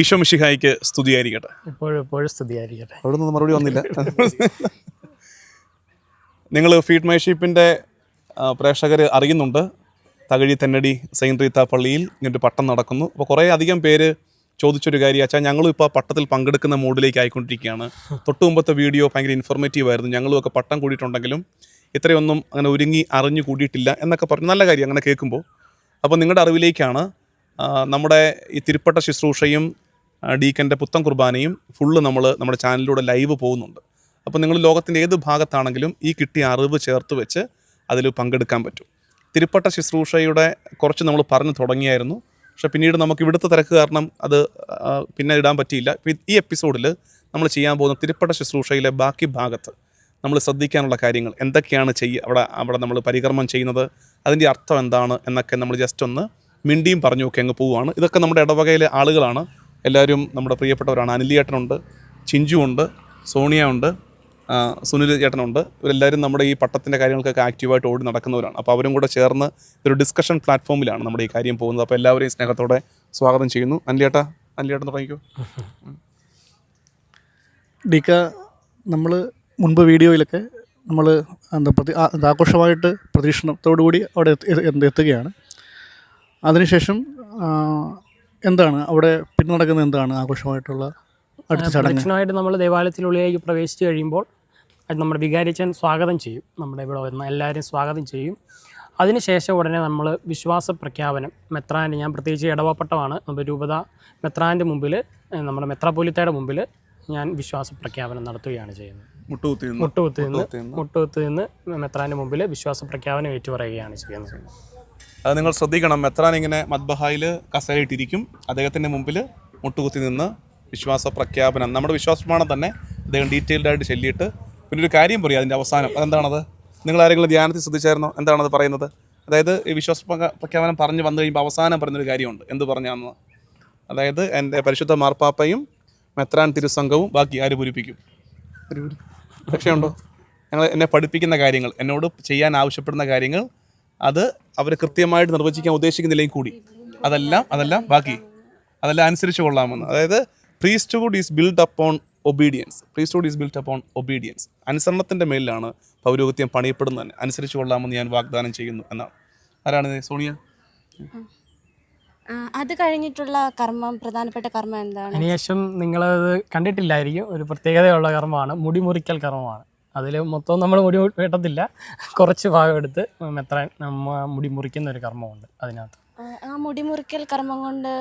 ഈശോ മിഷിഹായിക്ക് സ്തുതിയായിരിക്കട്ടെ. എപ്പോഴും സ്തുതിയായിരിക്കട്ടെ. അവിടെ നിന്ന് മറുപടി വന്നില്ല. നിങ്ങൾ ഫീഡ് മൈ ഷീപ്പിന്റെ പ്രേക്ഷകർ അറിയുന്നുണ്ട്. തകഴി തെന്നടി സെയിൻ റീത്ത പള്ളിയിൽ ഇങ്ങനൊരു പട്ടം നടക്കുന്നു. അപ്പോൾ കുറേ അധികം പേര് ചോദിച്ചൊരു കാര്യം അച്ഛാ ഞങ്ങളും ഇപ്പോൾ പട്ടത്തിൽ പങ്കെടുക്കുന്ന മൂഡിലേക്ക് ആയിക്കൊണ്ടിരിക്കുകയാണ്. തൊട്ട് മുമ്പത്തെ വീഡിയോ ഭയങ്കര ഇൻഫോർമേറ്റീവ് ആയിരുന്നു. ഞങ്ങളും ഒക്കെ പട്ടം കൂടിയിട്ടുണ്ടെങ്കിലും ഇത്രയൊന്നും അങ്ങനെ ഒരുങ്ങി അറിഞ്ഞു കൂടിയിട്ടില്ല എന്നൊക്കെ പറഞ്ഞു. നല്ല കാര്യം അങ്ങനെ കേൾക്കുമ്പോൾ. അപ്പോൾ നിങ്ങളുടെ അറിവിലേക്കാണ് നമ്മുടെ ഈ തിരുപ്പട്ട ശുശ്രൂഷയും ഡീക്കന്റെ പുത്തൻ കുർബാനയും ഫുള്ള് നമ്മൾ നമ്മുടെ ചാനലിലൂടെ ലൈവ് പോകുന്നുണ്ട്. അപ്പോൾ നിങ്ങൾ ലോകത്തിന്റെ ഏത് ഭാഗത്താണെങ്കിലും ഈ കിട്ടിയ അറിവ് ചേർത്ത് വെച്ച് അതിൽ പങ്കെടുക്കാൻ പറ്റും. തിരുപ്പട്ട ശുശ്രൂഷയുടെ കുറച്ച് നമ്മൾ പറഞ്ഞു തുടങ്ങിയായിരുന്നു. പക്ഷേ പിന്നീട് നമുക്ക് ഇവിടുത്തെ തിരക്ക് കാരണം അത് പിന്നെ ഇടാൻ പറ്റിയില്ല. ഈ എപ്പിസോഡിൽ നമ്മൾ ചെയ്യാൻ പോകുന്ന തിരുപ്പട്ട ശുശ്രൂഷയിലെ ബാക്കി ഭാഗത്ത് നമ്മൾ ശ്രദ്ധിക്കാനുള്ള കാര്യങ്ങൾ എന്തൊക്കെയാണ് ചെയ്യുക അവിടെ അവിടെ നമ്മൾ പരികർമ്മം ചെയ്യുന്നത് അതിന്റെ അർത്ഥം എന്താണ് എന്നൊക്കെ നമ്മൾ ജസ്റ്റ് ഒന്ന് മിണ്ടിയും പറഞ്ഞു ഒക്കെ അങ്ങ് പോവുകയാണ്. ഇതൊക്കെ നമ്മുടെ ഇടവകയിലെ ആളുകളാണ് എല്ലാവരും നമ്മുടെ പ്രിയപ്പെട്ടവരാണ്. അനിലിയേട്ടനുണ്ട് ചിഞ്ചു ഉണ്ട് സോണിയ ഉണ്ട് സുനിൽ ചേട്ടനുണ്ട് ഇവരെല്ലാവരും നമ്മുടെ ഈ പട്ടത്തിന്റെ കാര്യങ്ങൾക്കൊക്കെ ആക്റ്റീവായിട്ട് ഓടി നടക്കുന്നവരാണ്. അപ്പോൾ അവരും കൂടെ ചേർന്ന് ഒരു ഡിസ്കഷൻ പ്ലാറ്റ്ഫോമിലാണ് നമ്മുടെ ഈ കാര്യം പോകുന്നത്. അപ്പോൾ എല്ലാവരെയും സ്നേഹത്തോടെ സ്വാഗതം ചെയ്യുന്നു. അനിലേട്ട അനിലേട്ടൻ തുടങ്ങിക്കോ. ഡിക്ക നമ്മൾ മുൻപ് വീഡിയോയിലൊക്കെ നമ്മൾ എന്താ പ്രതി ആഘോഷമായിട്ട് പ്രതീക്ഷണത്തോടു കൂടി അവിടെ എത്തുകയാണ്. അതിനുശേഷം എന്താണ്? അവിടെ പിന്നടക്കുന്ന എന്താണ് ആഘോഷമായിട്ടുള്ള അടുത്ത പ്രദക്ഷിണമായിട്ട് നമ്മൾ ദേവാലയത്തിനുള്ളിലേക്ക് പ്രവേശിച്ചു കഴിയുമ്പോൾ അത് നമ്മുടെ വികാരിച്ചൻ സ്വാഗതം ചെയ്യും. നമ്മുടെ ഇവിടെ വരുന്ന എല്ലാവരും സ്വാഗതം ചെയ്യും. അതിനുശേഷം ഉടനെ നമ്മൾ വിശ്വാസ പ്രഖ്യാപനം മെത്രാന്റെ ഞാൻ പ്രത്യേകിച്ച് ഇടവപ്പെട്ടമാണ് നമ്മുടെ രൂപത മെത്രാന്റെ മുമ്പിൽ നമ്മുടെ മെത്രാപ്പൊലിത്തയുടെ മുമ്പിൽ ഞാൻ വിശ്വാസ പ്രഖ്യാപനം നടത്തുകയാണ് ചെയ്യുന്നത്. മുട്ടുകുത്തി മുട്ടുകുത്തി നിന്ന്. മുട്ടുകുത്തി നിന്ന് മെത്രാന്റെ മുമ്പിൽ വിശ്വാസ പ്രഖ്യാപനം ഏറ്റുപറയുകയാണ് ചെയ്യുന്നത്. അത് നിങ്ങൾ ശ്രദ്ധിക്കണം. മെത്രാൻ ഇങ്ങനെ മദ്ബഹായിൽ കസേരയിട്ടിരിക്കും. അദ്ദേഹത്തിന്റെ മുമ്പിൽ മുട്ടുകുത്തി നിന്ന് വിശ്വാസ പ്രഖ്യാപനം. നമ്മുടെ വിശ്വാസ പ്രമാണം തന്നെ അദ്ദേഹം ഡീറ്റെയിൽഡ് ആയിട്ട് ചൊല്ലിയിട്ട് പിന്നെ ഒരു കാര്യം പറയും അതിന്റെ അവസാനം. അതെന്താണത്? നിങ്ങൾ ആരെങ്കിലും ധ്യാനത്തിൽ ശ്രദ്ധിച്ചായിരുന്നോ? എന്താണത് പറയുന്നത്? അതായത് ഈ വിശ്വാസ പ്രഖ്യാ- പ്രഖ്യാപനം പറഞ്ഞ് വന്നു കഴിയുമ്പോൾ അവസാനം പറഞ്ഞൊരു കാര്യമുണ്ട്. എന്ത് പറഞ്ഞാന്ന്? അതായത് എന്റെ പരിശുദ്ധ മാർപ്പാപ്പയും മെത്രാൻ തിരുസംഘവും ബാക്കി ആര് പൂരിപ്പിക്കും? പക്ഷേ ഉണ്ടോ ഞങ്ങൾ എന്നെ പഠിപ്പിക്കുന്ന കാര്യങ്ങൾ എന്നോട് ചെയ്യാൻ ആവശ്യപ്പെടുന്ന കാര്യങ്ങൾ അത് അവർ കൃത്യമായിട്ട് നിർവചിക്കാൻ ഉദ്ദേശിക്കുന്നില്ലെങ്കിൽ കൂടി. അതെല്ലാം അതെല്ലാം ബാക്കി. അതെല്ലാം അനുസരിച്ച് കൊള്ളാമെന്ന്. അതായത് priesthood is build upon obedience priesthood is build upon obedience അനുസരണത്തിന്റെ മേലിലാണ് പൗരോഗത്യം പണിയപ്പെടുന്നത്. തന്നെ അനുസരിച്ച് കൊള്ളാമെന്ന് ഞാൻ വാഗ്ദാനം ചെയ്യുന്നു എന്നാണ്. ആരാണ് സോണിയ? അത് കഴിഞ്ഞിട്ടുള്ള കർമ്മം പ്രധാനപ്പെട്ട കർമ്മം എന്താണ്? അതിനുശേഷം നിങ്ങളത് കണ്ടിട്ടില്ലായിരിക്കും. ഒരു പ്രത്യേകതയുള്ള കർമ്മമാണ്. മുടിമുറിക്കൽ കർമ്മമാണ്. അതിൽ മൊത്തം നമ്മൾ മുടി വെട്ടത്തില്ല. കുറച്ച് ഭാഗം എടുത്ത് മെത്രാൻ നമ്മ മുടി മുറിക്കുന്ന ഒരു കർമ്മമുണ്ട് അതിനകത്ത്. ആ, മുടി മുറിക്കൽ കർമ്മം കൊണ്ട്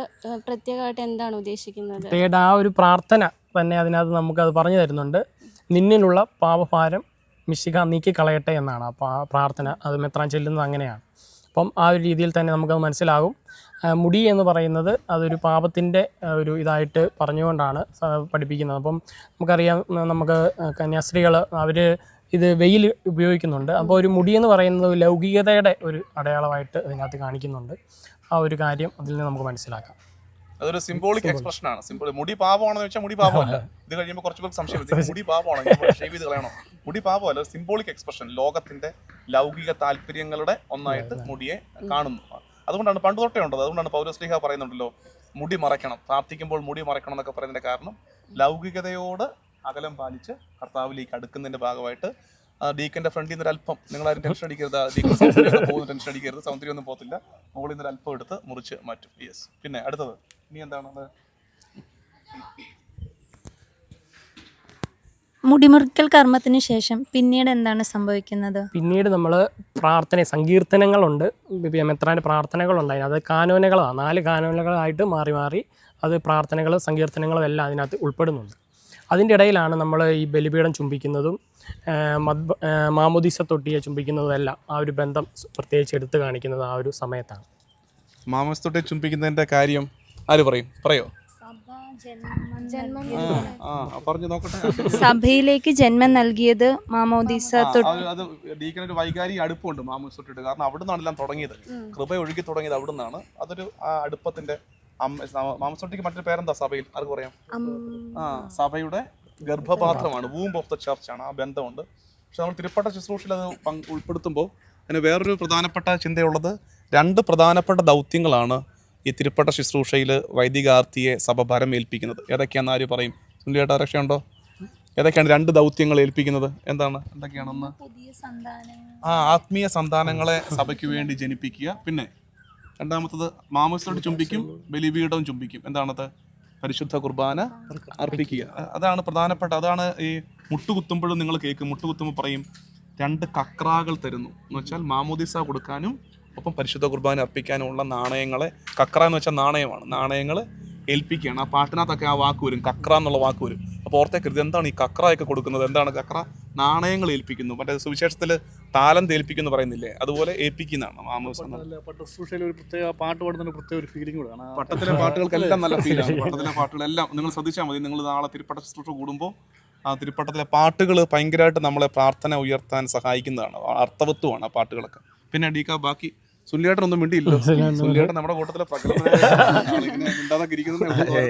പ്രത്യേകമായിട്ട് എന്താണ് ഉദ്ദേശിക്കുന്നത്? പ്രത്യേകമായിട്ട് ആ ഒരു പ്രാർത്ഥന തന്നെ അതിനകത്ത് നമുക്കത് പറഞ്ഞു തരുന്നുണ്ട്. നിന്നിലുള്ള പാപഭാരം മിശിക നീക്കി കളയട്ടെ എന്നാണ് ആ പ്രാർത്ഥന. അത് മെത്രാൻ ചെല്ലുന്നത് അങ്ങനെയാണ്. അപ്പം ആ ഒരു രീതിയിൽ തന്നെ നമുക്കത് മനസ്സിലാകും. മുടി എന്ന് പറയുന്നത് അതൊരു പാപത്തിന്റെ ഒരു ഇതായിട്ട് പറഞ്ഞുകൊണ്ടാണ് പഠിപ്പിക്കുന്നത്. അപ്പം നമുക്കറിയാം നമുക്ക് കന്യാസ്ത്രീകൾ അവർ ഇത് വെയിൽ ഉപയോഗിക്കുന്നുണ്ട്. അപ്പോൾ ഒരു മുടി എന്ന് പറയുന്നത് ലൗകികതയുടെ ഒരു അടയാളമായിട്ട് അതിനകത്ത് കാണിക്കുന്നുണ്ട്. ആ ഒരു കാര്യം അതിൽ നിന്ന് നമുക്ക് മനസ്സിലാക്കാം. അതൊരു സിംബോളിക് എക്സ്പ്രഷൻ ആണ്. സിമ്പിൾ മുടി പാപമാണെന്ന് വെച്ചാൽ മുടി പാപമല്ല. ഇത് കഴിയുമ്പോൾ കുറച്ച് പേർക്ക് സംശയം. മുടി പാപമാണോ? ഷേവ് ചെയ്ത് കളയണോ? മുടി അല്ല സിംബോളിക് എക്സ്പ്രഷൻ ലോകത്തിന്റെ ലൗകിക താല്പര്യങ്ങളുടെ ഒന്നായിട്ട് മുടിയെ കാണുന്നു. അതുകൊണ്ടാണ് പണ്ട് തൊട്ടേ ഉണ്ടത്. അതുകൊണ്ടാണ് പൗരസ്ലിഹ പറയുന്നുണ്ടല്ലോ മുടി മറയ്ക്കണം. പ്രാർത്ഥിക്കുമ്പോൾ മുടി മറയ്ക്കണം എന്നൊക്കെ പറയുന്നതിന്റെ കാരണം ലൗകികതയോട് അകലം പാലിച്ച് കർത്താവിലേക്ക് അടുക്കുന്നതിന്റെ ഭാഗമായിട്ട് ഡീക്കന്റെ ഫ്രണ്ടിൽ നിന്ന് അല്പം നിങ്ങൾ ആരും ടെൻഷൻ അടിക്കരുത് ഡീക്കൻ പോകുന്ന ടെൻഷൻ അടിക്കരുത്. സൗന്ദര്യം ഒന്നും പോകത്തില്ല. മുകളിൽ നിന്ന് അല്പം എടുത്ത് മുറിച്ച് മാറ്റും. യെസ് പിന്നെ അടുത്തത് ഇനി എന്താണ് മുടിമുറിക്കൽ കർമ്മത്തിന് ശേഷം പിന്നീട് എന്താണ് സംഭവിക്കുന്നത്? പിന്നീട് നമ്മൾ പ്രാർത്ഥന സങ്കീർത്തനങ്ങളുണ്ട്. മെത്രാന്റെ പ്രാർത്ഥനകളുണ്ട് അതിനകത്ത് കാനോനകളാണ്. നാല് കാനോനകളായിട്ട് മാറി മാറി അത് പ്രാർത്ഥനകളും സങ്കീർത്തനങ്ങളും എല്ലാം അതിനകത്ത് ഉൾപ്പെടുന്നുണ്ട്. അതിന്റെ ഇടയിലാണ് നമ്മൾ ഈ ബലിപീഠം ചുംബിക്കുന്നതും മദ് മാമുദീസ തൊട്ടിയെ ചുംബിക്കുന്നതും എല്ലാം ആ ഒരു ബന്ധം പ്രത്യേകിച്ച് എടുത്തു കാണിക്കുന്നത് ആ ഒരു സമയത്താണ്. മാമോസ് തൊട്ടിയെ ചുംബിക്കുന്നതിന്റെ കാര്യം ആര് പറയും? പറയോ? പറഞ്ഞു നോക്കട്ടെ. സഭയിലേക്ക് ജന്മം നൽകിയത് മാമോദീസ അത് അത് ഡീക്കനൊരു വൈകാരിക അടുപ്പമുണ്ട് മാമസ്തൊട്ടിട്ട് കാരണം അവിടെ നിന്നാണ് എല്ലാം തുടങ്ങിയത്. കൃപ ഒഴുകി തുടങ്ങിയത് അവിടെ നിന്നാണ് അതൊരു ആ അടുപ്പത്തിന്റെ മാമസ്തൊട്ടിക്ക് മറ്റൊരു പേരെന്താ സഭയിൽ? ആർക്ക് പറയാം ആ സഭയുടെ ഗർഭപാത്രമാണ്. വൂംബ് ഓഫ് ദ ചർച്ച് ആണ്. ആ ബന്ധമുണ്ട്. പക്ഷെ നമ്മൾ തിരുപ്പട്ട ശുശ്രൂഷയിൽ അത് ഉൾപ്പെടുത്തുമ്പോൾ അതിന് വേറൊരു പ്രധാനപ്പെട്ട ചിന്തയുള്ളത് രണ്ട് പ്രധാനപ്പെട്ട ദൗത്യങ്ങളാണ് ഈ തിരുപ്പട്ട ശുശ്രൂഷയിൽ വൈദികാർത്തിയെ സഭ ഭരം ഏൽപ്പിക്കുന്നത്. ഏതൊക്കെയാണെന്ന് ആര് പറയും? സുനിലേട്ട രക്ഷയുണ്ടോ? ഏതൊക്കെയാണ് രണ്ട് ദൗത്യങ്ങൾ ഏൽപ്പിക്കുന്നത്? എന്താണ്? എന്തൊക്കെയാണെന്ന്? ആ ആത്മീയ സന്താനങ്ങളെ സഭയ്ക്ക് വേണ്ടി ജനിപ്പിക്കുക. പിന്നെ രണ്ടാമത്തത് മാമസോട്ട് ചുംബിക്കും ബലിപീഠവും ചുംബിക്കും. എന്താണത്? പരിശുദ്ധ കുർബാന അർപ്പിക്കുക. അതാണ് പ്രധാനപ്പെട്ട അതാണ് ഈ മുട്ടുകുത്തുമ്പോഴും നിങ്ങൾ കേൾക്കും. മുട്ടുകുത്തുമ്പോൾ പറയും രണ്ട് കക്രാകൾ തരുന്നു. എന്ന് വെച്ചാൽ മാമോദിസ കൊടുക്കാനും ഒപ്പം പരിശുദ്ധ കുർബാന അർപ്പിക്കാനുള്ള നാണയങ്ങളെ കക്ര എന്ന് വെച്ചാൽ നാണയമാണ്. നാണയങ്ങൾ ഏൽപ്പിക്കുകയാണ്. ആ പാട്ടിനകത്തൊക്കെ ആ വാക്ക് വരും. കക്ര എന്നുള്ള വാക്ക് വരും. അപ്പോൾ ഓർത്തെ കൃതി എന്താണ് ഈ കക്രയൊക്കെ കൊടുക്കുന്നത്? എന്താണ് കക്ര നാണയങ്ങൾ ഏൽപ്പിക്കുന്നു. മറ്റേ സുവിശേഷത്തിൽ താലം തേൽപ്പിക്കുന്നു പറയുന്നില്ലേ? അതുപോലെ ഏൽപ്പിക്കുന്നതാണ്. ഒരു പ്രത്യേക പാട്ട് പ്രത്യേക ഒരു ഫീലിംഗ് കൂടെയാണ് പട്ടത്തിലെ പാട്ടുകൾക്കെല്ലാം നല്ല ഫീലാണ് പട്ടത്തിലെ പാട്ടുകളെല്ലാം നിങ്ങൾ ശ്രദ്ധിച്ചാൽ മതി. നിങ്ങൾ നാളെ തിരുപ്പട്ട ശുശ്രൂഷ കൂടുമ്പോൾ ആ തിരുപ്പട്ടത്തിലെ പാട്ടുകൾ ഭയങ്കരമായിട്ട് നമ്മളെ പ്രാർത്ഥന ഉയർത്താൻ സഹായിക്കുന്നതാണ്. അർത്ഥവത്വമാണ് ആ പാട്ടുകളൊക്കെ. പിന്നെ ഡീക്ക ബാക്കി സുല്ലിയേട്ടൻ ഒന്നും മിണ്ടിയില്ല സുല്ലിയേട്ടൻ നമ്മുടെ കൂട്ടത്തിലെ പ്രകടന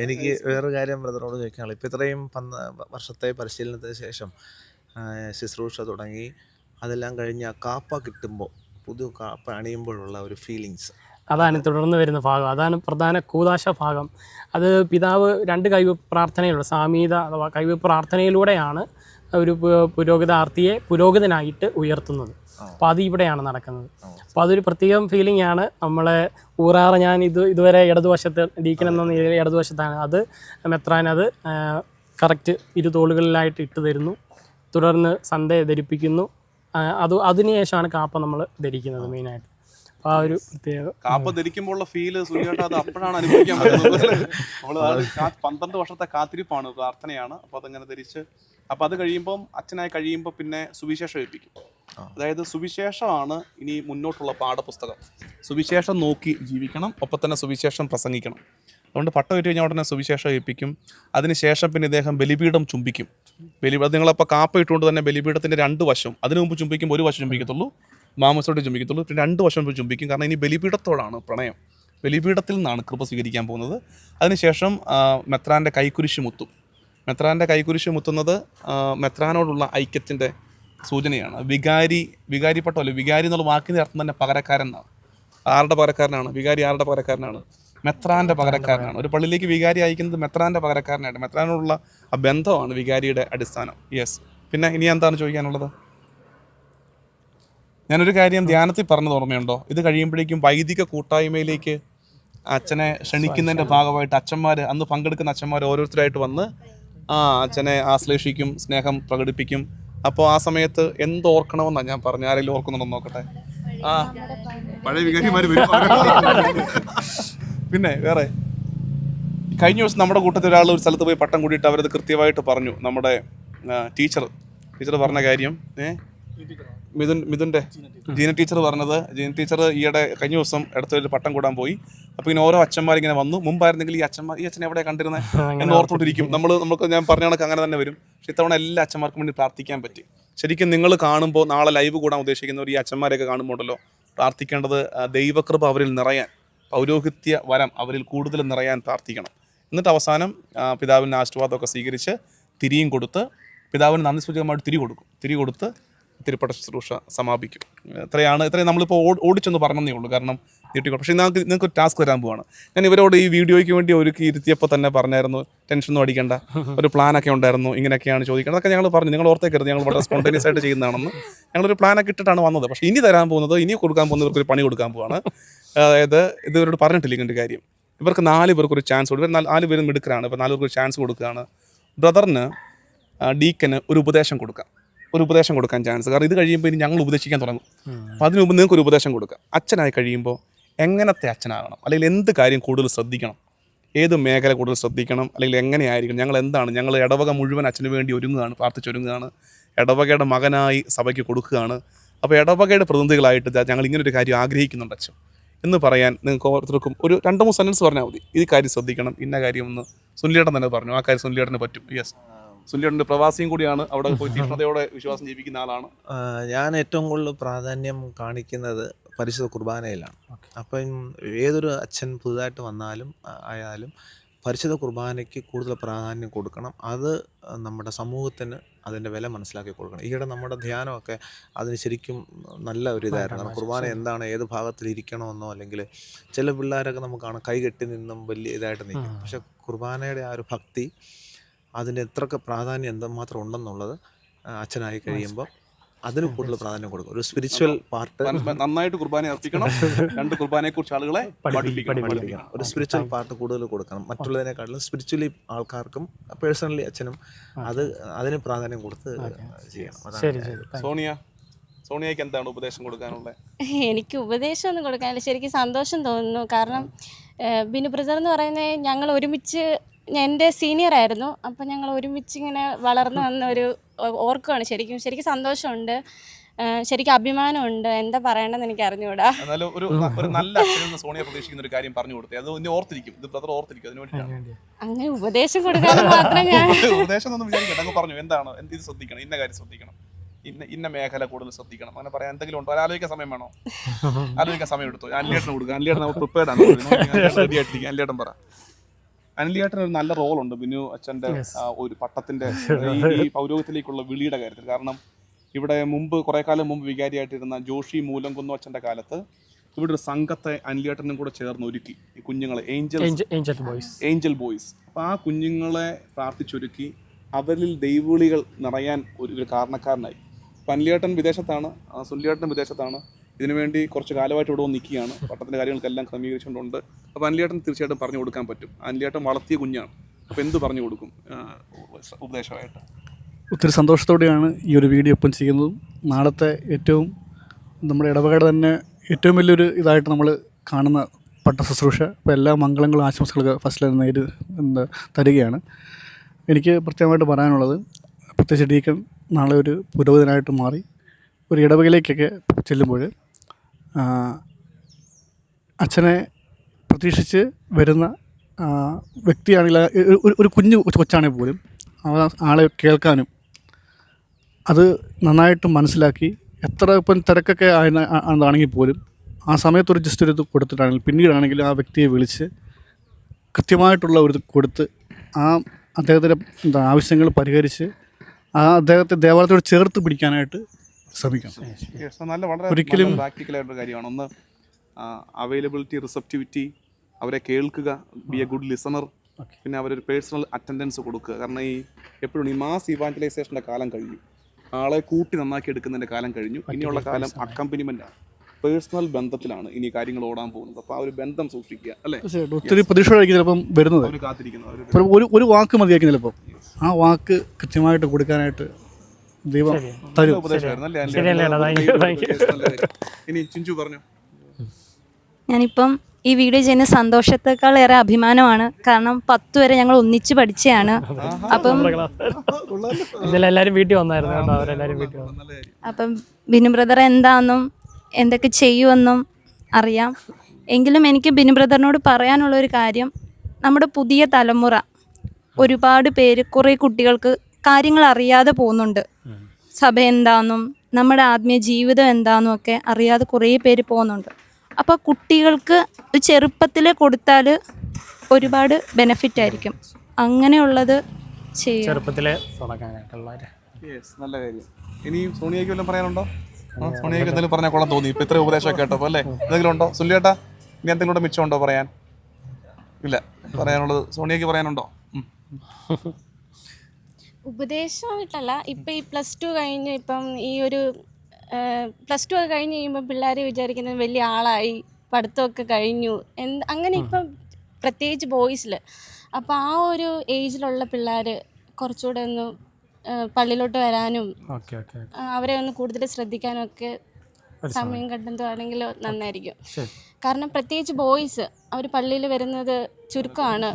എനിക്ക് വേറൊരു കാര്യം ബ്രദറോട് ചോദിക്കാനുള്ള ഇപ്പം ഇത്രയും പന്ത വർഷത്തെ പരിശീലനത്തിന് ശേഷം ശുശ്രൂഷ തുടങ്ങി അതെല്ലാം കഴിഞ്ഞ് ആ കാപ്പ കിട്ടുമ്പോൾ പുതു കാപ്പ അണിയുമ്പോഴുള്ള ഒരു ഫീലിങ്സ് അതാണ് തുടർന്ന് വരുന്ന ഭാഗം. അതാണ് പ്രധാന കൂതാശ ഭാഗം. അത് പിതാവ് രണ്ട് കൈവെപ്പ് പ്രാർത്ഥനയിലൂടെ സാമീത അഥവാ കൈവെപ്പ് പ്രാർത്ഥനയിലൂടെയാണ് ഒരു പുരോഗത ആർത്തിയെ പുരോഹിതനായിട്ട് ഉയർത്തുന്നത്. അപ്പോൾ അത് ഇവിടെയാണ് നടക്കുന്നത്. അപ്പോൾ അതൊരു പ്രത്യേകം ഫീലിംഗ് ആണ് നമ്മളെ ഊറാറ് ഞാൻ ഇത് ഇതുവരെ ഇടതുവശത്ത് ഡീക്കൻ എന്ന നിലയിൽ ഇടതുവശത്താണ്. അത് മെത്രാൻ അത് കറക്റ്റ് ഇരു തോളുകളിലായിട്ട് ഇട്ട് തരുന്നു. തുടർന്ന് സന്ധ്യ ധരിപ്പിക്കുന്നു. അത് അതിനുശേഷമാണ് കാപ്പ നമ്മൾ ധരിക്കുന്നത് മെയിനായിട്ട്. ആ ഒരു പ്രത്യേക കാപ്പ ധരിക്കുമ്പോഴുള്ള ഫീൽ സുനിയേട്ട അത് അപ്പോഴാണ് അനുഭവിക്കാൻ പറ്റുന്നത്. നമ്മൾ പന്ത്രണ്ട് വർഷത്തെ കാത്തിരിപ്പാണ് പ്രാർത്ഥനയാണ്. അപ്പോൾ അതങ്ങനെ ധരിച്ച് അപ്പോൾ അത് കഴിയുമ്പം അച്ഛനായി കഴിയുമ്പോൾ പിന്നെ സുവിശേഷം ഏൽപ്പിക്കും. അതായത് സുവിശേഷമാണ് ഇനി മുന്നോട്ടുള്ള പാഠപുസ്തകം. സുവിശേഷം നോക്കി ജീവിക്കണം ഒപ്പം തന്നെ സുവിശേഷം പ്രസംഗിക്കണം. അതുകൊണ്ട് പട്ടം ഇട്ട് കഴിഞ്ഞാൽ ഉടനെ സുവിശേഷം ഏൽപ്പിക്കും. അതിനുശേഷം പിന്നെ ഇദ്ദേഹം ബലിപീഠം ചുംബിക്കും. ബലി അത് നിങ്ങളപ്പോൾ കാപ്പ ഇട്ടുകൊണ്ട് തന്നെ ബലിപീഠത്തിന്റെ രണ്ട് വശം അതിനു മുമ്പ് ചുംബിക്കുമ്പോൾ ഒരു വശം ചുംബിക്കത്തുള്ളൂ. മാമസോട് ചുംബിക്കത്തുള്ളൂ. പിന്നെ രണ്ട് വശം ചുംബിക്കും. കാരണം ഇനി ബലിപീഠത്തോടാണ് പ്രണയം. ബലിപീഠത്തിൽ നിന്നാണ് കൃപ സ്വീകരിക്കാൻ പോകുന്നത്. അതിനുശേഷം മെത്രാന്റെ കൈക്കുരിശ് മുത്തും. മെത്രാന്റെ കൈക്കുരിശ് മുത്തുന്നത് മെത്രാനോടുള്ള ഐക്യത്തിന്റെ സൂചനയാണ്. വികാരി വികാരി അല്ലെ? വികാരി എന്നുള്ള വാക്കിന്റെ അർത്ഥം തന്നെ പകരക്കാരനാണ്. എന്നാണ് ആരുടെ പകരക്കാരനാണ്? വികാരി ആരുടെ പകരക്കാരനാണ്? മെത്രാന്റെ പകരക്കാരനാണ്. ഒരു പള്ളിയിലേക്ക് വികാരി അയക്കുന്നത് മെത്രാന്റെ പകരക്കാരനായിട്ട് മെത്രാനോടുള്ള ആ ബന്ധമാണ് വികാരിയുടെ അടിസ്ഥാനം. യെസ് പിന്നെ ഇനി എന്താണ് ചോദിക്കാനുള്ളത്? ഞാനൊരു കാര്യം ധ്യാനത്തിൽ പറഞ്ഞത് ഓർമ്മയുണ്ടോ? ഇത് കഴിയുമ്പോഴേക്കും വൈദിക കൂട്ടായ്മയിലേക്ക് അച്ഛനെ ക്ഷണിക്കുന്നതിന്റെ ഭാഗമായിട്ട് അച്ഛന്മാർ അന്ന് പങ്കെടുക്കുന്ന അച്ഛന്മാർ ഓരോരുത്തരായിട്ട് വന്ന് ആ അച്ഛനെ ആശ്ലേഷിക്കും സ്നേഹം പ്രകടിപ്പിക്കും. അപ്പോൾ ആ സമയത്ത് എന്തോർക്കണമെന്നാണ് ഞാൻ പറഞ്ഞു? ആരെങ്കിലും ഓർക്കുന്നുണ്ടോ നോക്കട്ടെ? ആ. പഴയ വികാരിമാർ പിന്നെ വേറെ. കഴിഞ്ഞ ദിവസം നമ്മുടെ കൂട്ടത്തിൽ ഒരാൾ ഒരു സ്ഥലത്ത് പോയി പട്ടം കൂടിയിട്ട് അവരത് കൃത്യമായിട്ട് പറഞ്ഞു. നമ്മുടെ ടീച്ചർ. ടീച്ചർ പറഞ്ഞ കാര്യം ഏ? മിഥുൻ മിഥുന്റെ ജീന ടീച്ചർ പറഞ്ഞത് ജീന ടീച്ചർ ഈയിടെ കഴിഞ്ഞ ദിവസം അടുത്തൊരു പട്ടം കൂടാൻ പോയി. അപ്പോൾ ഇങ്ങനെ ഓരോ അച്ഛന്മാരിങ്ങനെ വന്നു. മുമ്പായിരുന്നെങ്കിൽ ഈ അച്ഛന്മാർ ഈ അച്ഛനെ എവിടെ കണ്ടിരുന്നത് എന്ന് ഓർത്തോണ്ടിരിക്കും. നമ്മൾ നമുക്ക് ഞാൻ പറഞ്ഞ കണക്ക് അങ്ങനെ തന്നെ വരും. പക്ഷെ ഇത്തവണ എല്ലാ അച്ഛന്മാർക്കും വേണ്ടി പ്രാർത്ഥിക്കാൻ പറ്റി. ശരിക്കും നിങ്ങൾ കാണുമ്പോൾ നാളെ ലൈവ് കൂടാൻ ഉദ്ദേശിക്കുന്നവർ ഈ അച്ഛന്മാരെയൊക്കെ കാണുമ്പോണ്ടല്ലോ പ്രാർത്ഥിക്കേണ്ടത് ദൈവകൃപ അവരിൽ നിറയാൻ പൗരോഹിത്യ വരം അവരിൽ കൂടുതൽ നിറയാൻ പ്രാർത്ഥിക്കണം. എന്നിട്ട് അവസാനം പിതാവിന്റെ ആശീർവാദമൊക്കെ സ്വീകരിച്ച് തിരിയും കൊടുത്ത് പിതാവിന് നന്ദി സൂചകമായിട്ട് തിരി കൊടുക്കും. തിരി കൊടുത്ത് തിരുപ്പട്ട ശുശ്രൂഷ സമാപിക്കും. ഇത്രയാണ് ഇത്രയും നമ്മളിപ്പോൾ ഓടിച്ചൊന്ന് പറഞ്ഞതേ ഉള്ളൂ. കാരണം നീട്ടിക്കോ പക്ഷേ നിങ്ങൾക്ക് നിങ്ങൾക്ക് ഒരു ടാസ്ക് തരാൻ പോവാണ്. ഞാൻ ഇവരോട് ഈ വീഡിയോയ്ക്ക് വേണ്ടി ഒരുക്കി ഇരുത്തിയപ്പോൾ തന്നെ പറഞ്ഞായിരുന്നു ടെൻഷനൊന്നും അടിക്കേണ്ട. ഒരു പ്ലാനൊക്കെ ഉണ്ടായിരുന്നു ഇങ്ങനെയൊക്കെയാണ് ചോദിക്കേണ്ടത് അതൊക്കെ ഞങ്ങൾ പറഞ്ഞു. നിങ്ങൾ ഓർത്തേക്കരുത് ഞങ്ങൾ വളരെ സ്പോണ്ടേനിയസ് ആയിട്ട് ചെയ്യുന്നതാണെന്ന്. ഞങ്ങളൊരു പ്ലാനൊക്കെ ഇട്ടിട്ടാണ് വന്നത്. പക്ഷേ ഇനി തരാൻ പോകുന്നത് ഇനി കൊടുക്കാൻ പോകുന്നവർക്ക് ഒരു പണി കൊടുക്കാൻ പോവാണ്. അതായത് ഇത് ഇവരോട് പറഞ്ഞിട്ടില്ല ഇങ്ങനെ കാര്യം. ഇവർക്ക് നാല് പേർക്ക് ഒരു ചാൻസ് കൊടുക്കും ഇവർ നാല് നാല് പേരും മിടുക്കരാണ്. ഇപ്പോൾ നാല് പേർക്ക് ഒരു ചാൻസ് കൊടുക്കുകയാണ്. ബ്രദറിന് ഡീക്കന് ഒരു ഉപദേശം കൊടുക്കാം. ഒരു ഉപദേശം കൊടുക്കാൻ ചാൻസ് കാരണം ഇത് കഴിയുമ്പോൾ ഇനി ഞങ്ങൾ ഉപദേശിക്കാൻ തുടങ്ങും. അപ്പോൾ അതിനു മുമ്പ് നിങ്ങൾക്ക് ഒരു ഉപദേശം കൊടുക്കുക അച്ഛനായി കഴിയുമ്പോൾ എങ്ങനത്തെ അച്ഛനാകണം? അല്ലെങ്കിൽ എന്ത് കാര്യം കൂടുതൽ ശ്രദ്ധിക്കണം? ഏത് മേഖല കൂടുതൽ ശ്രദ്ധിക്കണം? അല്ലെങ്കിൽ എങ്ങനെയായിരിക്കും ഞങ്ങൾ എന്താണ്? ഞങ്ങൾ ഇടവക മുഴുവൻ അച്ഛന് വേണ്ടി ഒരുങ്ങുകയാണ് പ്രാർത്ഥിച്ചൊരുങ്ങുകയാണ്. ഇടവകയുടെ മകനായി സഭയ്ക്ക് കൊടുക്കുകയാണ്. അപ്പോൾ ഇടവകയുടെ പ്രതിനിധികളായിട്ട് ഞങ്ങൾ ഇങ്ങനൊരു കാര്യം ആഗ്രഹിക്കുന്നുണ്ട് അച്ഛൻ. എന്ന് പറയാൻ നിങ്ങൾക്ക് ഓരോരുത്തർക്കും ഒരു രണ്ട് മൂന്ന് സെന്റൻസ് പറഞ്ഞാൽ മതി. ഈ കാര്യം ശ്രദ്ധിക്കണം ഇന്ന കാര്യം ഒന്ന് സുനിലേട്ടൻ തന്നെ പറഞ്ഞു ആ കാര്യം സുനിലേട്ടന് പറ്റും. യെസ് സുനിലേട്ടന്റെ പ്രവാസിയും കൂടിയാണ് അവിടെ പോയി തീഷ്ണതയോടെ വിശ്വാസം ജീവിക്കുന്ന ആളാണ്. ഞാൻ ഏറ്റവും കൂടുതൽ പ്രാധാന്യം കാണിക്കുന്നത് പരിശുദ്ധ കുർബാനയിലാണ്. അപ്പം ഏതൊരു അച്ഛൻ പുതുതായിട്ട് വന്നാലും ആയാലും പരിശുദ്ധ കുർബാനയ്ക്ക് കൂടുതൽ പ്രാധാന്യം കൊടുക്കണം. അത് നമ്മുടെ സമൂഹത്തിന് അതിന്റെ വില മനസ്സിലാക്കി കൊടുക്കണം. ഈയിടെ നമ്മുടെ ധ്യാനമൊക്കെ അതിന് ശരിക്കും നല്ല ഒരു ഇതായിരുന്നു. കാരണം കുർബാന എന്താണ് ഏത് ഭാഗത്തിൽ ഇരിക്കണമെന്നോ അല്ലെങ്കിൽ ചില പിള്ളേരൊക്കെ നമുക്കാണ് കാണാം കൈകെട്ടി നിന്നും വലിയ ഇതായിട്ട് നിൽക്കും. പക്ഷെ കുർബാനയുടെ ആ ഒരു ഭക്തി അതിന് എത്രയൊക്കെ പ്രാധാന്യം എന്തുമാത്രം ഉണ്ടെന്നുള്ളത് അച്ഛനായി കഴിയുമ്പോൾ അതിന് കൂടുതൽ പ്രാധാന്യം കൊടുക്കും. ഒരു സ്പിരിച്വൽ പാർട്ട് നന്നായിട്ട് കുർബാന അർപ്പിക്കണം. രണ്ട് കുർബാനയെ കുറിച്ച് ആളുകളെ പഠിപ്പിക്കണം. ഒരു സ്പിരിച്വൽ പാർട്ട് കൂടുതൽ കൊടുക്കണം. മറ്റുള്ളതിനെക്കാട്ടിലും സ്പിരിച്വലി ആൾക്കാർക്കും പേഴ്സണലി അച്ഛനും അത് അതിന് പ്രാധാന്യം കൊടുത്ത് ചെയ്യണം. സോണിയ സോണിയക്ക് എന്താണ് ഉപദേശം കൊടുക്കാനുള്ളത്? എനിക്ക് ഉപദേശം ഒന്നും കൊടുക്കാനില്ല. ശരിക്കും സന്തോഷം തോന്നുന്നു. കാരണം ബിനു ബ്രദർ എന്ന് പറയുന്നത് ഞങ്ങൾ ഒരുമിച്ച് എന്റെ സീനിയർ ആയിരുന്നു. അപ്പം ഞങ്ങൾ ഒരുമിച്ച് ഇങ്ങനെ വളർന്നു വന്ന ഒരു ഓർക്കുകയാണ് ശരിക്കും. ശരിക്കും സന്തോഷമുണ്ട്. ശരിക്കും അഭിമാനമുണ്ട്. എന്താ പറയണ്ടെന്ന് എനിക്ക് അറിഞ്ഞുകൂടാ. എന്നാലും ഒരു ഒരു നല്ല അച്ഛനിൽ നിന്ന് സോണിയ പ്രതീക്ഷിക്കുന്ന ഒരു കാര്യം പറഞ്ഞു കൊടുത്തേ. അത് ഇനി ഓർത്തിരിക്കും. ഇത് ബ്രദർ ഓർത്തിരിക്കും. അതിന് വേണ്ടിയിട്ടാണ്. അങ്ങനെ ഉപദേശം കൊടുക്കാൻ മാത്രം ഞാൻ ഉപദേശം ഒന്നും വിചാരിക്കട്ടെ അങ്ങ് പറഞ്ഞു. എന്താണ്? എന്ത് ഇത് ശ്രദ്ധിക്കണം? ഇന്ന കാര്യം ശ്രദ്ധിക്കണം. ഇന്ന ഇന്ന മേഖല കൂടുതൽ ശ്രദ്ധിക്കണം. അങ്ങനെ പറയാൻ എന്തെങ്കിലും ഉണ്ടോ? ആലോചിക്കാൻ സമയം വേണോ? ആലോചിക്കാൻ സമയം എടുത്തു? അനിലേട്ടന് കൊടുക്കുക അനിലേട്ടൻ പ്രിപ്പയർഡ് ആണ് റെഡി ആയിട്ടിരിക്കും. അനിലേട്ടൻ പറ. അനിലേട്ടന് ഒരു നല്ല റോളുണ്ട് ബിനു അച്ഛന്റെ ആ, ഒരു പട്ടത്തിന്റെ ഈ- ഈ പൗരോഗത്തിലേക്കുള്ള വിളിയുടെ കാര്യത്തിൽ. കാരണം ഇവിടെ മുമ്പ് കുറെ കാലം മുമ്പ് വികാരിയായിട്ടിരുന്ന ജോഷി മൂലംകുന്നു അച്ഛന്റെ കാലത്ത് ഇവിടെ ഒരു സംഘത്തെ അനിലിയേട്ടനും കൂടെ ചേർന്ന് ഒരുക്കി. ഈ കുഞ്ഞുങ്ങളെ angel angel angel boys angel boys അപ്പോൾ ആ കുഞ്ഞുങ്ങളെ പ്രാർത്ഥിച്ചൊരുക്കി അവരിൽ ദൈവവിളികൾ നിറയാൻ ഒരു ഒരു കാരണക്കാരനായി. അപ്പം അനിലേട്ടൻ വിദേശത്താണ് സുനിലേട്ടൻ വിദേശത്താണ്. ഇതിനുവേണ്ടി കുറച്ച് കാലമായിട്ട് ഇവിടെ വന്ന് നിൽക്കുകയാണ്. പട്ടത്തിന്റെ കാര്യങ്ങൾക്കെല്ലാം ക്രമീകരിച്ചുകൊണ്ടുണ്ട്. അപ്പോൾ അനിലേട്ടൻ തീർച്ചയായിട്ടും പറഞ്ഞു കൊടുക്കാൻ പറ്റും. അനിലേട്ടൻ വളർത്തിയ കുഞ്ഞാണ്. അപ്പോൾ എന്ത് പറഞ്ഞു കൊടുക്കും? ഉപദേശമായിട്ട്. ഒത്തിരി സന്തോഷത്തോടെയാണ് ഈ ഒരു വീഡിയോ ഒപ്പം ചെയ്യുന്നതും. നാളത്തെ ഏറ്റവും നമ്മുടെ ഇടവകയുടെ തന്നെ ഏറ്റവും വലിയൊരു ഇതായിട്ട് നമ്മൾ കാണുന്ന പട്ട ശുശ്രൂഷ. അപ്പോൾ എല്ലാ മംഗളങ്ങളും ആശംസകളൊക്കെ ഫസ്റ്റിൽ നേര് എന്താ തരികയാണ്. എനിക്ക് പ്രത്യേകമായിട്ട് പറയാനുള്ളത് പ്രത്യേകിച്ച് ഡീക്കൻ നാളെ ഒരു പുരോഹിതനായിട്ട് മാറി ഒരു ഇടവകയിലേക്കൊക്കെ ചെല്ലുമ്പോൾ അച്ഛനെ പ്രതീക്ഷിച്ച് വരുന്ന വ്യക്തിയാണെങ്കിൽ ഒരു- കുഞ്ഞു കൊച്ചാണെങ്കിൽ പോലും ആളെ കേൾക്കാനും അത് നന്നായിട്ട് മനസ്സിലാക്കി എത്ര ഇപ്പം തിരക്കൊക്കെ ആയ- ആ- ആണെങ്കിൽ പോലും ആ സമയത്ത് ഒരു ജസ്റ്റ് ഒരു ഇത് കൊടുത്തിട്ടാണെങ്കിൽ പിന്നീടാണെങ്കിൽ ആ വ്യക്തിയെ വിളിച്ച് കൃത്യമായിട്ടുള്ള ഒരു ഇത് കൊടുത്ത് ആ അദ്ദേഹത്തിന്റെ എന്താ ആവശ്യങ്ങൾ പരിഹരിച്ച് ആ അദ്ദേഹത്തെ ദേവാലയത്തോട് ചേർത്ത് പിടിക്കാനായിട്ട് ശ്രമിക്കണം Yes, നല്ല വളരെ ഒരിക്കലും- പ്രാക്ടിക്കൽ ആയിട്ടൊരു കാര്യമാണ്. ഒന്ന് അവൈലബിലിറ്റി റിസപ്റ്റിവിറ്റി അവരെ കേൾക്കുക ബി എ ഗുഡ് ലിസണർ പിന്നെ അവരൊരു പേഴ്സണൽ അറ്റൻഡൻസ് കൊടുക്കുക. കാരണം ഈ എപ്പോഴും ഈ മാസ് ഇവാഞ്ചലൈസേഷന്റെ കാലം കഴിഞ്ഞു. ആളെ കൂട്ടി നന്നാക്കി എടുക്കുന്നതിന്റെ കാലം കഴിഞ്ഞു. ഇനിയുള്ള കാലം അക്കമ്പനിമെന്റ് ആണ്. പേഴ്സണൽ ബന്ധത്തിലാണ് ഇനി കാര്യങ്ങൾ ഓടാൻ പോകുന്നത്. അപ്പോൾ ആ ഒരു ബന്ധം സൂക്ഷിക്കുക അല്ലേ? ഒത്തിരി പ്രതീക്ഷയോടായിരിക്കും ചിലപ്പം വരുന്നത്. കാത്തിരിക്കുന്നത് കാത്തിരിക്കുന്നു ഒരു ഒരു- ഒരു വാക്ക് മതിയായിരിക്കും ചിലപ്പം. ആ വാക്ക് കൃത്യമായിട്ട് കൊടുക്കാനായിട്ട് ദൈവം തരും. ഇനി ചിഞ്ചു പറഞ്ഞു? ഞാനിപ്പം ഈ വീഡിയോ ചെയ്യുന്ന സന്തോഷത്തെക്കാൾ ഏറെ അഭിമാനമാണ്. കാരണം പത്ത് വരെ ഞങ്ങൾ ഒന്നിച്ച് പഠിച്ചതാണ് അപ്പം എല്ലാവരും വീട്ടിൽ വന്നായിരുന്നു കേട്ടോ അവരെല്ലാവരും വീട്ടിൽ വന്നു. നല്ല അപ്പം ബിനു ബ്രദർ എന്താണെന്നും എന്തൊക്കെ ചെയ്യുമെന്നും അറിയാം. എങ്കിലും എനിക്ക് ബിനു ബ്രദറിനോട് പറയാനുള്ള ഒരു കാര്യം നമ്മുടെ പുതിയ തലമുറ ഒരുപാട് പേര് കുറേ കുട്ടികൾക്ക് കാര്യങ്ങൾ അറിയാതെ പോകുന്നുണ്ട്. സഭ എന്താണെന്നും നമ്മുടെ ആത്മീയ ജീവിതം എന്താണെന്നും ഒക്കെ അറിയാതെ കുറേ പേര് പോകുന്നുണ്ട്. അപ്പോൾ കുട്ടികൾക്ക് ഒരു ചെറുപ്പത്തിൽ കൊടുത്താൽ ഒരുപാട് ബെനിഫിറ്റ് ആയിരിക്കും. അങ്ങനെയുള്ളത് യെസ് നല്ല കാര്യം. ഇനിയും സോണിയയ്ക്ക് വല്ലതും പറയാനുണ്ടോ? ആ, സോണിയയ്ക്ക് എന്തെങ്കിലും പറഞ്ഞാൽ കൊള്ളാൻ തോന്നി. ഇപ്പൊ ഇത്രയും ഉപദേശമൊക്കെ കേട്ടപ്പോൾ അല്ലേ? എന്തെങ്കിലും ഉണ്ടോ? സുല്ലേട്ടാ ഇനി എന്തെങ്കിലും മിച്ചമുണ്ടോ പറയാൻ? ഇല്ല പറയാനുള്ളത് സോണിയയ്ക്ക് പറയാനുണ്ടോ. ഉപദേശമായിട്ടല്ല. ഇപ്പം ഈ പ്ലസ് ടു കഴിഞ്ഞ് ഇപ്പം ഈ ഒരു പ്ലസ് ടു ഒക്കെ കഴിഞ്ഞ് കഴിയുമ്പോൾ പിള്ളേർ വിചാരിക്കുന്നത് വലിയ ആളായി പഠിത്തമൊക്കെ കഴിഞ്ഞു. എന്ത് അങ്ങനെ ഇപ്പം പ്രത്യേകിച്ച് ബോയ്സിൽ അപ്പോൾ ആ ഒരു ഏജിലുള്ള പിള്ളേർ കുറച്ചുകൂടെ ഒന്ന് പള്ളിയിലോട്ട് വരാനും. അവരെ ഒന്ന് കൂടുതൽ ശ്രദ്ധിക്കാനും ഒക്കെ സമയം കണ്ടെത്തുകയാണെങ്കിൽ നന്നായിരിക്കും. കാരണം പ്രത്യേകിച്ച് ബോയ്സ് അവർ പള്ളിയിൽ വരുന്നത് ചുരുക്കമാണ്.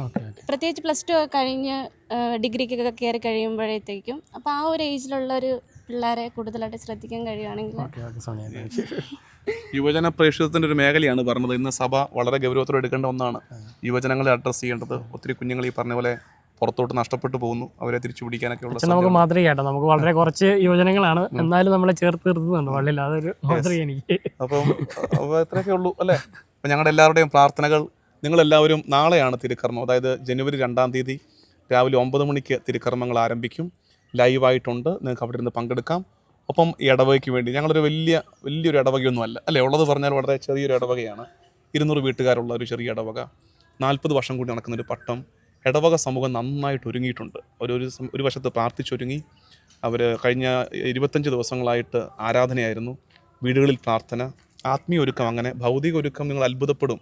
പ്രത്യേകിച്ച് പ്ലസ് ടു കഴിഞ്ഞ് ഡിഗ്രിക്കൊക്കെ കയറി കഴിയുമ്പോഴത്തേക്കും. അപ്പോൾ ആ ഒരു ഏജിലുള്ള ഒരു പിള്ളേരെ കൂടുതലായിട്ട് ശ്രദ്ധിക്കാൻ യു. യുവജന പ്രേക്ഷിതത്തിന്റെ ഒരു മേഖലയാണ് പറഞ്ഞത്. ഇന്ന് സഭ വളരെ ഗൗരവത്തോടെ എടുക്കേണ്ട ഒന്നാണ്. യുവജനങ്ങളെ അഡ്രസ്സ് ചെയ്യേണ്ടത്. ഒത്തിരി കുഞ്ഞുങ്ങൾ ഈ പറഞ്ഞ പോലെ പുറത്തോട്ട് നഷ്ടപ്പെട്ടു പോകുന്നു. അവരെ തിരിച്ചു പിടിക്കാനൊക്കെ ഉള്ള നമുക്ക് മാത്രമേ കേട്ടോ നമുക്ക് വളരെ കുറച്ച് യുവജനങ്ങളാണ്. എന്നാലും നമ്മളെ ചേർത്ത് നിർത്തുന്നുണ്ട്. പള്ളിയിൽ അതൊരു മാതൃക എനിക്ക്. അപ്പം അപ്പോൾ ഇത്രയൊക്കെ ഉള്ളൂ അല്ലേ? അപ്പം ഞങ്ങളുടെ എല്ലാവരുടെയും പ്രാർത്ഥനകൾ നിങ്ങളെല്ലാവരും നാളെയാണ് തിരുക്കർമ്മം. അതായത് ജനുവരി രണ്ടാം തീയതി രാവിലെ ഒമ്പത് മണിക്ക് തിരുക്കർമ്മങ്ങൾ ആരംഭിക്കും. ലൈവായിട്ടുണ്ട്. നിങ്ങൾക്ക് അവിടെ ഇരുന്ന് പങ്കെടുക്കാം. ഒപ്പം ഈ ഇടവകയ്ക്ക് വേണ്ടി ഞങ്ങളൊരു വലിയ വലിയൊരു ഇടവകയൊന്നും അല്ല. ഉള്ളത് പറഞ്ഞാൽ വളരെ ചെറിയൊരു ഇടവകയാണ്. ഇരുന്നൂറ് വീട്ടുകാരുള്ള ഒരു ചെറിയ ഇടവക. നാൽപ്പത് വർഷം കൂടി നടക്കുന്നൊരു പട്ടം. ഇടവക സമൂഹം നന്നായിട്ട് ഒരുങ്ങിയിട്ടുണ്ട്. ഒരു ഒരു വശത്ത് പ്രാർത്ഥിച്ചൊരുങ്ങി. അവർ കഴിഞ്ഞ ഇരുപത്തഞ്ച് ദിവസങ്ങളായിട്ട് ആരാധനയായിരുന്നു. വീടുകളിൽ പ്രാർത്ഥന. ആത്മീയ ഒരുക്കം അങ്ങനെ. ഭൗതിക ഒരുക്കം നിങ്ങൾ അത്ഭുതപ്പെടും.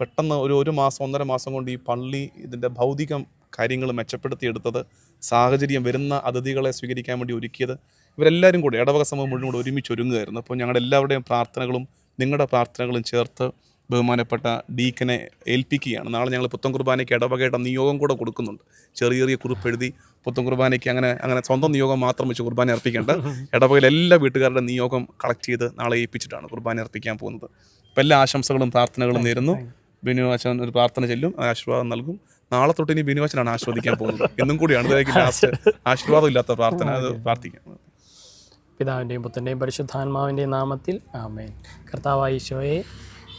പെട്ടെന്ന് ഒരു ഒരു മാസം ഒന്നര മാസം കൊണ്ട് ഈ പള്ളി ഇതിന്റെ ഭൗതികം കാര്യങ്ങൾ മെച്ചപ്പെടുത്തിയെടുത്തത് സാഹചര്യം വരുന്ന അതിഥികളെ സ്വീകരിക്കാൻ വേണ്ടി ഒരുക്കിയത്. ഇവരെല്ലാവരും കൂടെ ഇടവക സമൂഹം മുഴുവൻ കൂടെ ഒരുമിച്ച് ഒരുങ്ങുകയായിരുന്നു അപ്പോൾ ഞങ്ങളുടെ എല്ലാവരുടെയും പ്രാർത്ഥനകളും നിങ്ങളുടെ പ്രാർത്ഥനകളും ചേർത്ത് ബഹുമാനപ്പെട്ട ഡീക്കനെ ഏൽപ്പിക്കുകയാണ്. നാളെ ഞങ്ങൾ പുത്തൻ കുർബാനയ്ക്ക് ഇടവകയുടെ നിയോഗം കൂടെ കൊടുക്കുന്നുണ്ട്. ചെറിയ ചെറിയ കുറിപ്പ് എഴുതി പുത്തൻ കുർബാനയ്ക്ക് അങ്ങനെ അങ്ങനെ സ്വന്തം നിയോഗം മാത്രം വെച്ച് കുർബാന അർപ്പിക്കേണ്ട. ഇടവകയിലെ എല്ലാ വീട്ടുകാരുടെ നിയോഗം കളക്ട് ചെയ്ത് നാളെ ഏൽപ്പിച്ചിട്ടാണ് കുർബാന അർപ്പിക്കാൻ പോകുന്നത്. അപ്പോൾ എല്ലാ ആശംസകളും പ്രാർത്ഥനകളും നേരുന്നു. ബിനു അച്ഛൻ ഒരു പ്രാർത്ഥന ചെല്ലും. ആശീർവാദം നൽകും. നാളെ തൊട്ട് ഇനി ബിനുവാശനാണ് ആസ്വദിക്കാൻ പോകുന്നത്. എന്നും കൂടിയാണ് ലാസ്റ്റ് ആശീർവാദം ഇല്ലാത്ത പ്രാർത്ഥന. അത് പ്രാർത്ഥിക്കാം. പിതാവിന്റെയും പുത്രന്റെയും പരിശുദ്ധാത്മാവിന്റെയും നാമത്തിൽ ആമേൻ. കർത്താവായ ഈശോയെ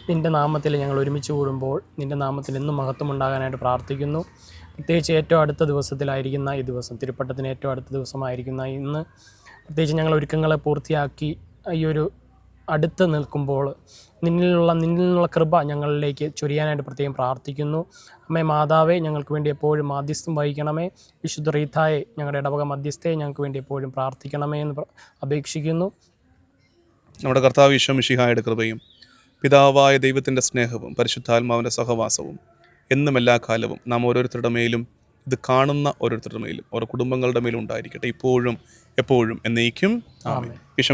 നിന്റെ നാമത്തിൽ ഞങ്ങൾ ഒരുമിച്ച് കൂടുമ്പോൾ നിന്റെ നാമത്തിൽ എന്നും മഹത്വം ഉണ്ടാകാനായിട്ട് പ്രാർത്ഥിക്കുന്നു. പ്രത്യേകിച്ച് ഏറ്റവും അടുത്ത ദിവസത്തിലായിരിക്കുന്ന ഈ ദിവസം തിരുപ്പട്ടത്തിന് ഏറ്റവും അടുത്ത ദിവസമായിരിക്കുന്ന ഇന്ന് പ്രത്യേകിച്ച് ഞങ്ങൾ ഒരുക്കങ്ങളെ പൂർത്തിയാക്കി ഈ ഒരു അടുത്ത് നിൽക്കുമ്പോൾ നിന്നിലുള്ള നിന്നിൽ നിന്നുള്ള കൃപ ഞങ്ങളിലേക്ക് ചൊരിയാനായിട്ട് പ്രത്യേകം പ്രാർത്ഥിക്കുന്നു. അമ്മേ മാതാവേ ഞങ്ങൾക്ക് വേണ്ടി എപ്പോഴും മാധ്യസ്ഥം വഹിക്കണമേ. വിശുദ്ധ റീത്തായെ ഞങ്ങളുടെ ഇടവക മധ്യസ്ഥയെ ഞങ്ങൾക്ക് വേണ്ടി എപ്പോഴും പ്രാർത്ഥിക്കണമേ എന്ന് അപേക്ഷിക്കുന്നു. നമ്മുടെ കർത്താവ് വിശ്വമിഷിഹായുടെ കൃപയും പിതാവായ ദൈവത്തിന്റെ സ്നേഹവും പരിശുദ്ധാത്മാവിന്റെ സഹവാസവും എന്നും എല്ലാ കാലവും നാം ഓരോരുത്തരുടെ മേലും ഇത് കാണുന്ന ഓരോരുത്തരുടെ മേലും ഓരോ കുടുംബങ്ങളുടെ മേലും ഉണ്ടായിരിക്കട്ടെ. ഇപ്പോഴും എപ്പോഴും എന്നേക്കും. ആമേൻ. ഈശോ